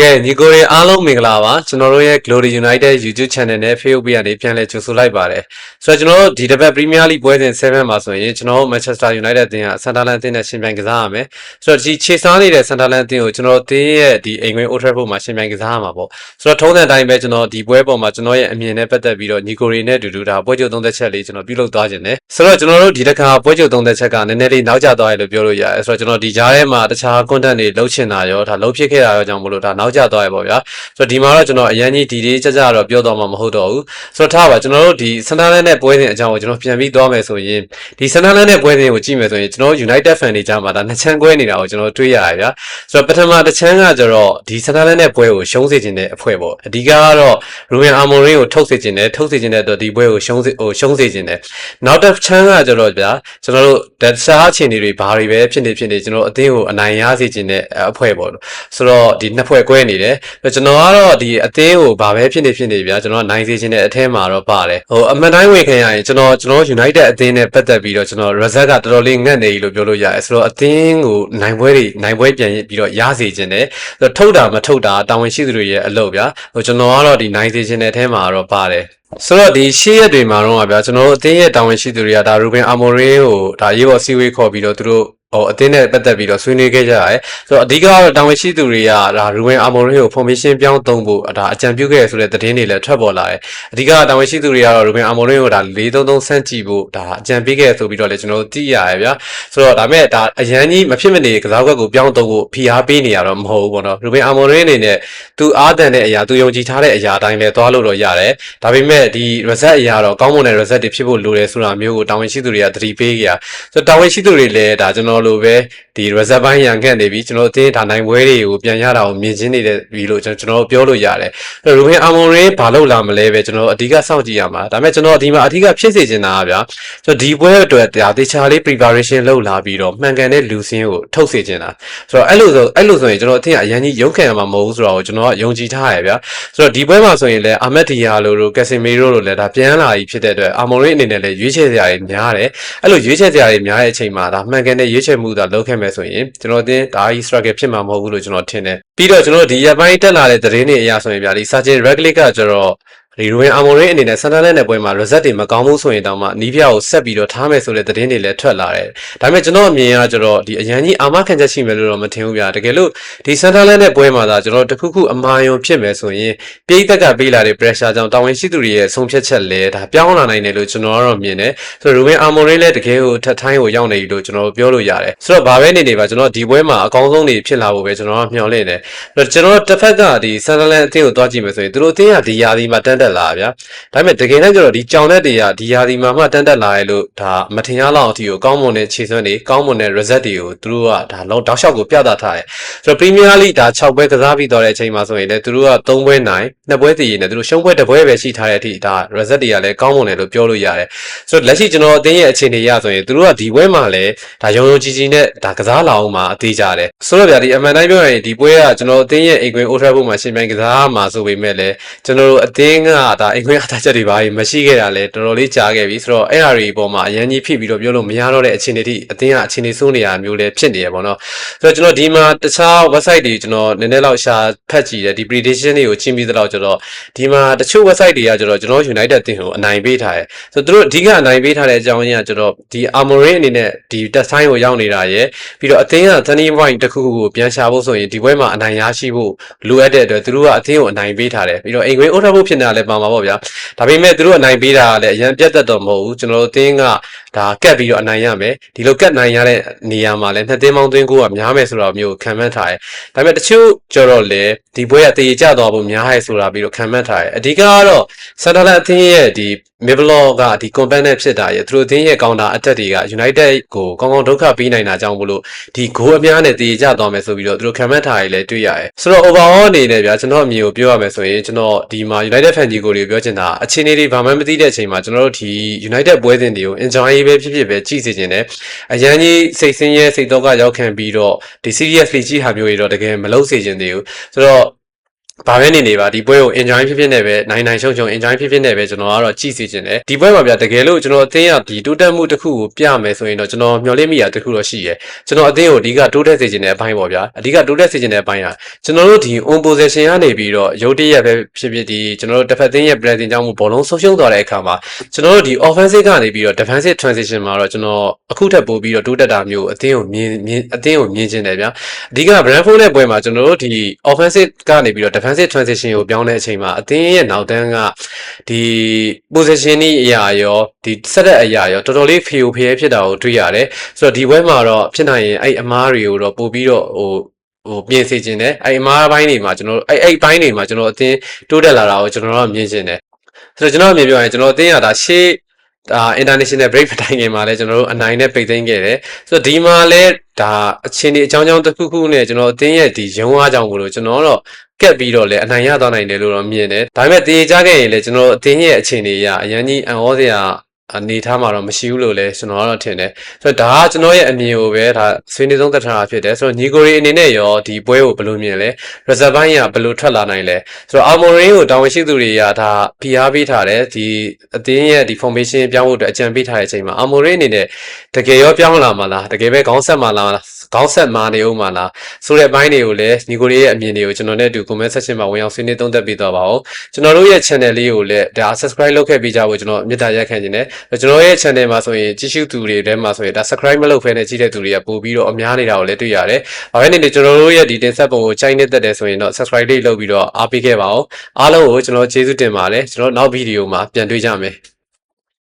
ကဲညီကိုတွေအားလုံးမင်္ဂလာပါကျွန်တော်တို့ရဲ့ Glory United YouTube Channel နဲ့ Facebook ကနေပြန်လည်ကြိုဆိုလိုက်ပါတယ်ဆိုတော့ကျွန်တော်တို့ဒီတစ်ပတ် Premier League ပွဲစဉ်7မှာဆိုရင်ကျွန်တော်တို့ Manchester United အသင်းက Sunderland အသင်းနဲ့ရှင်ပြိုင်ကစားရမယ်ဆိုတော့ဒီခြေစားနေတဲ့ Sunderland အသင်းကိုကျွန်တော်တို့အသင်းရဲ့ဒီအိမ်ခွင်း Old Trafford မှာရှင်ပြိုင်ကစားရမှာပေါ့ဆိုတော့ထုံးတဲ့အတိုင်းပဲကျွန်တော်ဒီပွဲပေါ်မှာကျွန်တော်ရဲ့အမြင်နဲ့ပတ်သက်ပြီးတော့ညီကိုတွေနဲ့အတူတူဒါပွဲကြိုသုံးသက်ချက်လေးကျွန်တော်ပြုလုပ်သွားခြင်းတယ်ဆိုတော့ကျွန်တော်တို့ဒီတစ်ခါပွဲကြိုသုံးသက်ချက်ကနည်းနည်းလေးနောက်ကျသွားရလို့ပြောလို့ရတယ်ဆိုတော့ကျွန်တော်ဒီကြားထဲမှာတခြား content တွေလှုပ်ချင်တာရောဒါလှုပ်ဖြစ်ခဲ့တာရောကြောင့်မလို့ဒါနောက်ကျသွားရပေါ့ဗျာဆိုတော့ဒီမှာတော့ကျွန်တော်အရင်ကြီးဒီလေးကြကြတော့ပြောတော့မှာမဟုတ်တော့ဘူးဆိုတော့ထားပါကျွန်တော်တို့ဒီစန္ဒလန်နဲ့ပွဲစဉ်အကြောင်းကိုကျွန်တော်ပြန်ပြီးသွားမယ်ဆိုရင်ဒီစန္ဒလန်နဲ့ပွဲစဉ်ကိုကြည့်မယ်ဆိုရင်ကျွန်တော် United fan တွေကြားမှာဒါနှစ်ချမ်းကွဲနေတာကိုကျွန်တော်တွေ့ရတယ်ဗျာဆိုတော့ပထမတစ်ချမ်းကကျတော့ဒီစန္ဒလန်နဲ့ပွဲကိုရှုံးစေခြင်းတဲ့အဖွဲ့ပေါ့အဓိကကတော့ Ruben Amorim ကိုထုတ်စေခြင်းနဲ့ထုတ်စေခြင်းတဲ့အတွက်ဒီပွဲကိုရှုံးစေဟိုရှုံးစေခြင်းနဲ့နောက်တစ်ချမ်းကကျတော့ဗျာကျွန်တော်တို့တခြားအခြေအနေတွေဘာတွေပဲဖြစ်နေဖြစ်နေကျွန်တော်အသင်းကိုအနိုင်ရစေခြင်းတဲ့အဖွဲ့ပေါ့ဆိုတော့ဒီနှစ်ဖွဲ့ကွဲနေတယ်ကျွန်တော်ကတော့ဒီအသင်းကိုဘာပဲဖြစ်နေဖြစ်နေဗျာကျွန်တော်နိုင်စေခြင်းတဲ့အထဲမှာတော့ပါတယ်ဟိုအမှန်တိုင်းဝင်ခံရရင်ကျွန်တော်ကျွန်တော် United အသင်းနဲ့ပတ်သက်ပြီးတော့ကျွန်တော် result ကတော်တော်လေးငတ်နေပြီလို့ပြောလို့ရတယ်ဆိုတော့အသင်းကိုနိုင်ပွဲတွေနိုင်ပွဲပြန်ပြီးတော့ရစေခြင်းနဲ့ထုတ်တာမထုတ်တာတာဝန်ရှိသူတွေရဲ့အလုပ်ဗျာဟိုကျွန်တော်ကတော့ဒီနိုင်စေခြင်းတဲ့အထဲမှာတော့ပါတယ်ဆိုတော့ဒီရှေ့ရက်တွေမှာတော့ဗျာကျွန်တော်တို့အသင်းရဲ့တာဝန်ရှိသူတွေကဒါရူဘင်အာမိုရင်းကိုဒါရေးပေါ်စီဝေးခေါ်ပြီးတော့သူတို့ ဟိုအသင်းနဲ့ပတ်သက်ပြီးတော့ဆွေးနွေးခဲ့ကြရတယ်ဆိုတော့အဓိကတော့တာဝန်ရှိသူတွေကဒါရူဝင်အာမိုရီကို formation ပြောင်းသုံးဖို့ဒါအကြံပြုခဲ့ဆိုတဲ့သတင်းတွေလည်းထွက်ပေါ်လာတယ်အဓိကတာဝန်ရှိသူတွေကတော့ရူဝင်အာမိုရီကိုဒါ433ဆန့်ကြည့်ဖို့ဒါအကြံပေးခဲ့ဆိုပြီးတော့လည်းကျွန်တော်တို့သိရတယ်ဗျာဆိုတော့ဒါမဲ့ဒါအရန်ကြီးမဖြစ်မနေကစားကွက်ကိုပြောင်းသုံးဖို့ဖိအားပေးနေရတော့မဟုတ်ဘူးပေါ့နော်ရူဝင်အာမိုရီအနေနဲ့သူအားတန်တဲ့အရာသူယုံကြည်ထားတဲ့အရာအတိုင်းလည်းသွားလို့တော့ရတယ်ဒါပေမဲ့ဒီ result အရာတော့ကောင်းမွန်တဲ့ result တွေဖြစ်ဖို့လိုတယ်ဆိုတာမျိုးကိုတာဝန်ရှိသူတွေကသတိပေးကြရဆိုတော့တာဝန်ရှိသူတွေလည်းဒါကျွန်တော်လိုပဲဒီ reserve ဘိုင်းရန်ခန့်နေပြီကျွန်တော်အသင်းဒါနိုင်ပွဲတွေကိုပြန်ရတာကိုမြင်ချင်းနေတယ်ပြီလို့ကျွန်တော်ပြောလို့ရတယ်အဲ့တော့ရူဘင်အာမွန်ရေးဘာလို့လာမလဲပဲကျွန်တော်အဓိကစောင့်ကြည့်ရမှာဒါပေမဲ့ကျွန်တော်ဒီမှာအဓိကဖြစ်စေချင်တာကဗျာကျွန်တော်ဒီပွဲအတွက်ဒါတေချာလေး preparation လုပ်လာပြီးတော့မှန်ကန်တဲ့လူစင်းကိုထုတ်စေချင်တာဆိုတော့အဲ့လိုဆိုအဲ့လိုဆိုရင်ကျွန်တော်အသင်းကအရင်ကြီးရုံးခံရမှာမဟုတ်ဘူးဆိုတော့ကျွန်တော်ကယုံကြည်ထားရဗျာဆိုတော့ဒီပွဲမှာဆိုရင်လည်းအာမက်ဒီယာလိုလိုကက်စင်မီရိုလိုလည်းဒါပြန်လာပြီဖြစ်တဲ့အတွက်အာမွန်ရေးအနေနဲ့လည်းရွေးချယ်စရာတွေများတယ်အဲ့လိုရွေးချယ်စရာတွေများတဲ့အချိန်မှာဒါမှန်ကန်တဲ့ရွေးချယ်မှုသာလုပ်ခဲ့မယ်ဆိုရင်ကျွန်တော်တင်ဒါကြီး struggle ဖြစ်မှာမဟုတ်ဘူးလို့ကျွန်တော်ထင်တယ်ပြီးတော့ကျွန်တော်ဒီရက်ပိုင်းတက်လာတဲ့သတင်းတွေအရဆိုရင်ဗျာဒီ Sergeant Reglick ကကျတော့ ဒီရိုဝင်အာမိုရင်းအနေနဲ့ဆန်တာလက်နဲ့ပွဲမှာ result တွေမကောင်းဘူးဆိုရင်တောင်မှနီးပြကိုဆက်ပြီးတော့ထားမယ်ဆိုတဲ့သတင်းတွေလည်းထွက်လာတယ်။ဒါပေမဲ့ကျွန်တော်အမြင်ကကျတော့ဒီအရန်ကြီးအာမခံချက်ရှိမယ်လို့တော့မထင်ဘူးဗျာ။တကယ်လို့ဒီဆန်တာလက်နဲ့ပွဲမှာသာကျွန်တော်တခုခုအမာယုံဖြစ်မယ်ဆိုရင်ပြည်သက်ကပေးလာတဲ့ pressure ကြောင့်တာဝန်ရှိသူတွေရဲ့ဆုံးဖြတ်ချက်လည်းဒါပြောင်းလာနိုင်တယ်လို့ကျွန်တော်ကတော့မြင်တယ်။ဆိုတော့ရိုဝင်အာမိုရင်းလည်းတကယ်ကိုထက်ထိုင်းကိုရောက်နေပြီလို့ကျွန်တော်ပြောလို့ရတယ်။ဆိုတော့ဘာပဲနေနေပါကျွန်တော်ဒီပွဲမှာအကောင်းဆုံးတွေဖြစ်လာဖို့ပဲကျွန်တော်ကမျှော်လင့်တယ်။အဲ့တော့ကျွန်တော်တစ်ဖက်ကဒီဆန်တာလက်အသင်းကိုတွားကြည့်မယ်ဆိုရင်သူတို့အသင်းကဒီယာဒီမှာတန်းတက်လာဗျာ။ဒါပေမဲ့တကယ်တမ်းကျတော့ဒီကြောင်တဲ့တွေကဒီယာဒီမှာမှတန်းတက်လာရလို့ဒါမထင်ရလောက်အထိကိုကောင်းမွန်တဲ့ခြေစွမ်းတွေကောင်းမွန်တဲ့ result တွေကိုသူတို့ကဒါလုံးတောက်လျှောက်ကိုပြသထားတယ်။ဆိုတော့ Premier League ဒါ6ပွဲကစားပြီးတော့တဲ့အချိန်မှာဆိုရင်လည်းသူတို့က3ပွဲနိုင်2ပွဲတည်ရင်လည်းသူတို့ရှုံးပွဲတစ်ပွဲပဲရှိထားတဲ့အထိဒါ result တွေကလည်းကောင်းမွန်တယ်လို့ပြောလို့ရတယ်။ဆိုတော့လက်ရှိကျွန်တော်အသင်းရဲ့အခြေအနေရဆိုရင်သူတို့ကဒီပွဲမှာလည်းဒါရုံရုံကြီးကြီးနဲ့ဒါကစားလာအောင်မှာအသေးကြတယ်။ဆိုတော့ဗျာဒီအမှန်တိုင်းပြောရင်ဒီပွဲကကျွန်တော်အသင်းရဲ့အိမ်ခွင်း Old Trafford မှာရှင်ပြိုင်ကစားမှာဆိုပေမဲ့လည်းကျွန်တော်တို့အသင်းကဒါအိမ်ခွင်းအထားချက်တွေပါမရှိခဲ့တာလည်းတော်တော်လေးကြာခဲ့ပြီဆိုတော့အဲ့အရာတွေပေါ်မှာအရန်ကြီးဖြစ်ပြီးတော့ပြောလို့မရတော့တဲ့အခြေအနေတိအသင်းကအခြေအနေဆိုးနေတာမျိုးလည်းဖြစ်နေရပါတော့ဆိုတော့ကျွန်တော်ဒီမှာတခြား website တွေကျွန်တော်နည်းနည်းလောက်ရှာဖတ်ကြည့်တယ်ဒီ prediction တွေကိုချင်းပြီးတော့ကျွန်တော်ဒီမှာတချို့ website တွေကကျွန်တော်ကျွန်တော် United တင်ကိုအနိုင်ပေးထားတယ်ဆိုတော့သူတို့အဓိကအနိုင်ပေးထားတဲ့အကြောင်းရင်းကကျွန်တော်ဒီ Amorim အနေနဲ့ဒီ test time ကိုရောက်နေတာရယ်ပြီးတော့အသင်းက turning point တစ်ခုခုကိုပြန်ရှာဖို့ဆိုရင်ဒီပွဲမှာအနိုင်ရရှိဖို့လိုအပ်တဲ့အတွက်သူတို့ကအသင်းကိုအနိုင်ပေးထားတယ်ပြီးတော့အိမ်ခွင်း order ဖို့ဖြစ်နေတာလည်းပါမှာပေါ့ဗျာဒါပေမဲ့သူတို့အနိုင်ပေးတာကလည်းအရင်ပြတ်သက်တော့မဟုတ်ဘူးကျွန်တော်တို့အသင်းကဒါကတ်ပြီးတော့အနိုင်ရမယ်ဒီလိုကတ်နိုင်ရတဲ့နေရာမှာလည်းနှစ်သင်းပေါင်းသွင်းကိုကများမယ်ဆိုတာမျိုးခံမှန်းထားတယ်ဒါပေမဲ့တချို့ကျတော့လေဒီပွဲကတည်ကြသွားဖို့များရဲဆိုတာပြီးတော့ခံမှန်းထားတယ်အဓိကကတော့စန်တာလန်အသင်းရဲ့ဒီ Miblo ကဒီ component ဖြစ်တာရဲ့သူတို့အသင်းရဲ့ counter attack တွေက United ကိုကောင်းကောင်းဒုက္ခပေးနိုင်တာကြောင့်မလို့ဒီ goal အများနဲ့တည်ကြသွားမယ်ဆိုပြီးတော့သူတို့ခံမှန်းထားရလဲတွေ့ရတယ်ဆိုတော့ overall အနေနဲ့ဗျာကျွန်တော်အမြင်ကိုပြောရမယ်ဆိုရင်ကျွန်တော်ဒီမှာ United fan ကြီးကိုတွေပြောချင်တာအခြေအနေတွေဘာမှမသိတဲ့အချိန်မှာကျွန်တော်တို့ဒီ United ပွဲစဉ်တွေကို enjoy ပဲဖြစ်ဖြစ်ပဲကြည့်စေချင်တယ်အရန်ကြီးစိတ်ဆင်းရဲစိတ်တော့ကရောက်ခံပြီးတော့ဒီ seriously ကြည့်ဟာမျိုးတွေတော့တကယ်မလုပ်စေချင်သေးဘူးဆိုတော့ ဘာပဲနေနေပါဒီပွဲကို enjoy ဖြစ်ဖြစ်နဲ့ပဲနိုင်နိုင်ရှုံရှုံ enjoy ဖြစ်ဖြစ်နဲ့ပဲကျွန်တော်ကတော့ကြည့်စီခြင်းတယ်ဒီပွဲမှာဗျာတကယ်လို့ကျွန်တော်အသင်းကဒီတိုးတက်မှုတစ်ခုကိုပြမယ်ဆိုရင်တော့ကျွန်တော်မျှော်လင့်မိတာတစ်ခုတော့ရှိရယ်ကျွန်တော်အသင်းကိုအဓိကတိုးတက်စေခြင်းတဲ့အပိုင်းပေါ့ဗျာအဓိကတိုးတက်စေခြင်းတဲ့အပိုင်းဟာကျွန်တော်တို့ဒီ on position ကနေပြီးတော့ရုတ်တရက်ပဲဖြစ်ဖြစ်ဒီကျွန်တော်တို့တစ်ဖက်သင်းရဲ့ pressing ကြောင့်မို့ဘောလုံးဆုံးရှုံးသွားတဲ့အခါမှာကျွန်တော်တို့ဒီ offensive ကနေပြီးတော့ defensive transition မှာတော့ကျွန်တော်အခုထပ်ပို့ပြီးတော့တိုးတက်တာမျိုးအသင်းကိုမြင်မြင်အသင်းကိုမြင်ခြင်းတယ်ဗျာအဓိက Brentford နဲ့ပွဲမှာကျွန်တော်တို့ဒီ offensive ကနေပြီးတော့ defensive transition ကိုပြောင်းတဲ့အချိန်မှာအသင်းရဲ့နောက်တန်းကဒီ position ဤအရာရောဒီဆက်တဲ့အရာရောတော်တော်လေးဖေကိုဖေရဲဖြစ်တာကိုတွေ့ရတယ်ဆိုတော့ဒီဘွဲမှာတော့ဖြစ်နိုင်ရင်အဲ့အမားတွေကိုတော့ပို့ပြီးတော့ဟိုဟိုပြင်ဆင်ခြင်းတယ်အဲ့အမားပိုင်းတွေမှာကျွန်တော်အဲ့အဲ့ဘိုင်းတွေမှာကျွန်တော်အသင်းတိုးတက်လာတာကိုကျွန်တော်တို့မြင်ခြင်းတယ်ဆိုတော့ကျွန်တော်အမြင်ပြောရင်ကျွန်တော်အသင်းရတာရှေ့ဒါ international break မတိုင်ခင်မှာလဲကျွန်တော်တို့အနိုင်နဲ့ပိတ်သိမ်းခဲ့တယ်ဆိုတော့ဒီမှာလဲဒါအချင်းဒီအကြောင်းအကြောင်းတစ်ခုခုနဲ့ကျွန်တော်အသင်းရဲ့ဒီရုံးအားကြောင့်မလို့ကျွန်တော်တော့ ကက်ပြီးတော့လဲအနိုင်ရသွားနိုင်တယ်လို့တော့မြင်တယ်ဒါပေမဲ့တည်ကြခဲ့ရင်လဲကျွန်တော်အသင်းရဲ့အခြေအနေအရအရင်ကြီးအံ့ဩစရာအနေထားမှာတော့မရှိဘူးလို့လဲကျွန်တော်ကတော့ထင်တယ်ဆိုတော့ဒါကကျွန်တော်ရဲ့အမြင်ကိုပဲဒါဆွေးနွေးသုံးသပ်ထားတာဖြစ်တယ်ဆိုတော့ညီကိုရီအနေနဲ့ရောဒီပွဲကိုဘယ်လိုမြင်လဲ reserve ဘိုင်းကဘယ်လိုထွက်လာနိုင်လဲဆိုတော့အာမိုရင်းကိုတာဝန်ရှိသူတွေကဒါဖိအားပေးထားတယ်ဒီအသင်းရဲ့ဒီ formation ပြောင်းဖို့အတွက်အကြံပေးထားတဲ့အချိန်မှာအာမိုရင်းအနေနဲ့တကယ်ရောပြောင်းလာမှာလားတကယ်ပဲခေါင်းဆက်မှာလား ခေါင်းဆက်မာနေဦးမှာလားဆိုတဲ့ဘိုင်းတွေကိုလည်းညီကိုရီရဲ့အမြင်တွေကိုကျွန်တော်နဲ့အတူ comment section မှာဝင်အောင်ဆွေးနွေးသုံးသပ်ပေးသွားပါဦးကျွန်တော်တို့ရဲ့ channel လေးကိုလည်းဒါ subscribe လုပ်ခဲ့ပေးကြဖို့ကျွန်တော်မေတ္တာရက်ခံနေတယ်ကျွန်တော်ရဲ့ channel မှာဆိုရင်ကြည့်ရှုသူတွေထဲမှာဆိုရင်ဒါ subscribe မလုပ်ဖ ೇನೆ ကြည့်တဲ့သူတွေကပို့ပြီးတော့အများနေတာကိုလည်းတွေ့ရတယ်။ဘာပဲနေနေကျွန်တော်တို့ရဲ့ဒီတင်ဆက်ပုံကိုချိန်နေတတ်တယ်ဆိုရင်တော့ subscribe လေးလုပ်ပြီးတော့အားပေးခဲ့ပါဦး။အားလုံးကိုကျွန်တော်ကျေးဇူးတင်ပါတယ်။ကျွန်တော်နောက်ဗီဒီယိုမှာပြန်တွေ့ကြမယ်။